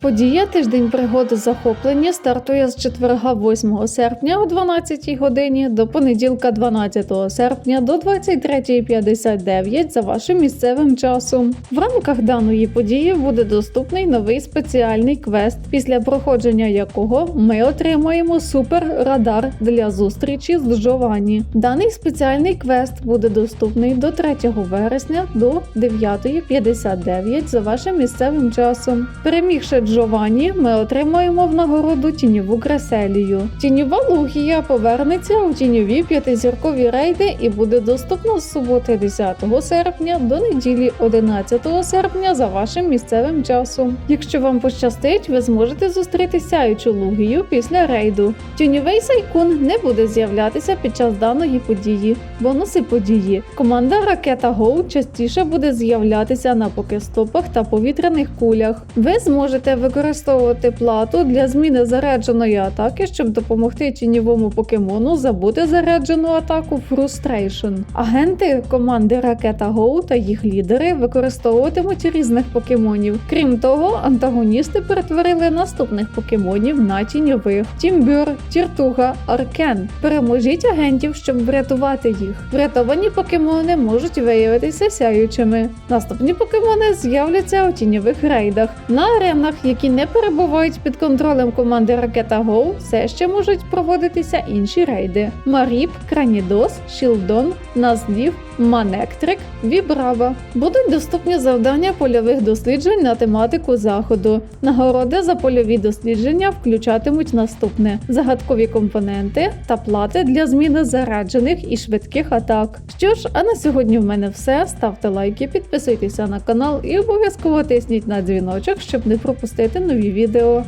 Подія тиждень пригод захоплення стартує з четверга 8 серпня о 12 годині до понеділка 12 серпня до 23.59 за вашим місцевим часом. В рамках даної події буде доступний новий спеціальний квест, після проходження якого ми отримаємо супер-радар для зустрічі з Джованні. Даний спеціальний квест буде доступний до 3 вересня до 9.59 за вашим місцевим часом. Перемігши Джованні, ми отримаємо в нагороду тіньову креселію. Тіньова лугія повернеться у тіньові п'ятизіркові рейди і буде доступна з суботи 10 серпня до неділі 11 серпня за вашим місцевим часом. Якщо вам пощастить, ви зможете зустріти сяючу лугію після рейду. Тіньовий сайкун не буде з'являтися під час даної події. Бонуси події. Команда Ракета Go частіше буде з'являтися на покестопах та повітряних кулях. Ви зможете використовувати плату для зміни зарядженої атаки, щоб допомогти тіньовому покемону забути заряджену атаку Frustration. Агенти команди Ракета Go та їх лідери використовуватимуть різних покемонів. Крім того, антагоністи перетворили наступних покемонів на тіньових: Тімбюр, Тіртуга, Аркен. Переможіть агентів, щоб врятувати їх. Врятовані покемони можуть виявитися сяючими. Наступні покемони з'являться у тіньових рейдах. На аренах, які не перебувають під контролем команди Ракета Go, все ще можуть проводитися інші рейди: Маріп, Кранідос, Шілдон, Назлів, Манектрик, Вібрава. Будуть доступні завдання польових досліджень на тематику заходу. Нагороди за польові дослідження включатимуть наступне: загадкові компоненти та плати для зміни заряджених і швидких атак. Що ж, а на сьогодні в мене все. Ставте лайки, підписуйтеся на канал і обов'язково тисніть на дзвіночок, щоб не пропустити нові відео.